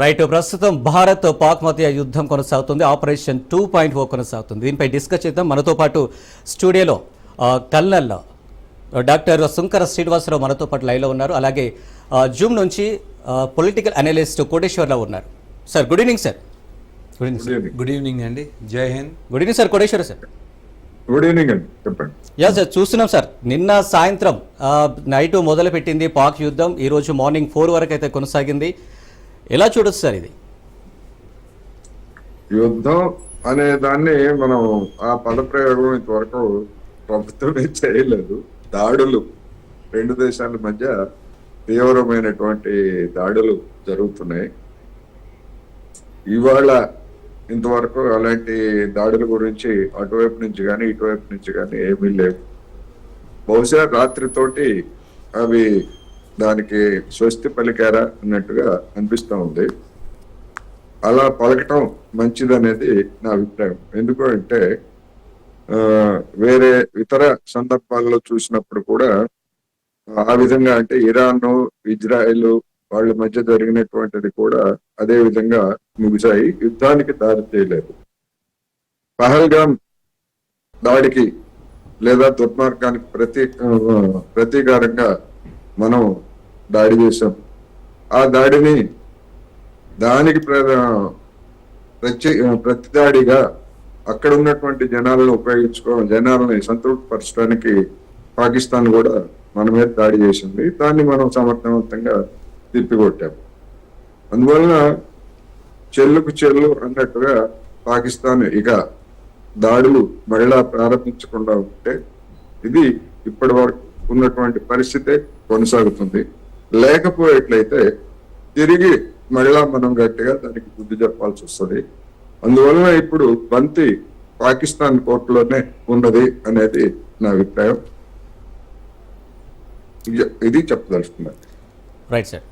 Right ప్రస్తుతం భారత్ పాక్ మధ్య యుద్ధం కొనసాగుతుంది. ఆపరేషన్ టూ పాయింట్ ఓ కొనసాగుతుంది. దీనిపై డిస్కస్ చేద్దాం. మనతో పాటు స్టూడియోలో కల్నల్ డాక్టర్ శుంకర శ్రీనివాసరావు మనతో పాటు లైవ్లో ఉన్నారు. అలాగే జూమ్ నుంచి పొలిటికల్ అనలిస్ట్ కోటేశ్వరరావు ఉన్నారు. Sir good evening sir. Good evening sir. Good evening అండి. Jai Hind. Good evening sir Koteswara sir. Good evening అండి. చెప్పండి. యా సార్ చూస్తున్నాం సార్. నిన్న సాయంత్రం నైట్ మొదలుపెట్టింది పాక్ యుద్ధం. ఈరోజు మార్నింగ్ ఫోర్ వరకు అయితే కొనసాగింది. ఎలా చూడొచ్చు సార్ ఇది? యుద్ధం అనే దాన్ని మనం ఆ పదప్రయోగం ఇంతవరకు ప్రభుత్వమే చేయలేదు. దాడులు. రెండు దేశాల మధ్య తీవ్రమైనటువంటి దాడులు జరుగుతున్నాయి. ఇవాళ ఇంతవరకు అలాంటి దాడుల గురించి అటువైపు నుంచి కానీ ఇటువైపు నుంచి కానీ ఏమీ లేవు. బహుశా రాత్రితోటి అవి దానికి స్వస్తి పలికారా అన్నట్టుగా అనిపిస్తూ ఉంది. అలా పలకటం మంచిదనేది నా అభిప్రాయం. ఎందుకు అంటే వేరే ఇతర సందర్భాల్లో చూసినప్పుడు కూడా ఆ విధంగా అంటే ఇరాన్ ఇజ్రాయెల్ వాళ్ళ మధ్య జరిగినటువంటిది కూడా అదే విధంగా ముగిశాయి. యుద్ధానికి దారి తీయలేదు. పహల్గాం దాడికి లేదా దుర్మార్గానికి ప్రతి ప్రతీకారంగా మనం దాడి చేశాం. ఆ దాడిని దానికి ప్రత్యేక ప్రతి ప్రతిదాడిగా అక్కడ ఉన్నటువంటి జనాలను ఉపయోగించుకో జనాలని సంతృప్తిపరచడానికి పాకిస్తాన్ కూడా మన మీద దాడి చేసింది. దాన్ని మనం సమర్థవంతంగా తిప్పికొట్టాము అందువలన చెల్లుకు చెల్లు అన్నట్టుగా పాకిస్తాన్ ఇక దాడులు మళ్ళా ప్రారంభించకుండా ఉంటే ఇది ఇప్పటి వరకు ఉన్నటువంటి పరిస్థితే కొనసాగుతుంది. లేకపోయేట్లయితే తిరిగి మళ్ళా మనం గట్టిగా దానికి బుద్ధి చెప్పాల్సి వస్తుంది. అందువలన ఇప్పుడు బంతి పాకిస్తాన్ కోర్టులోనే ఉన్నది అనేది నా అభిప్రాయం. ఇది- చెప్పదలుచుకున్నాను రైట్ సార్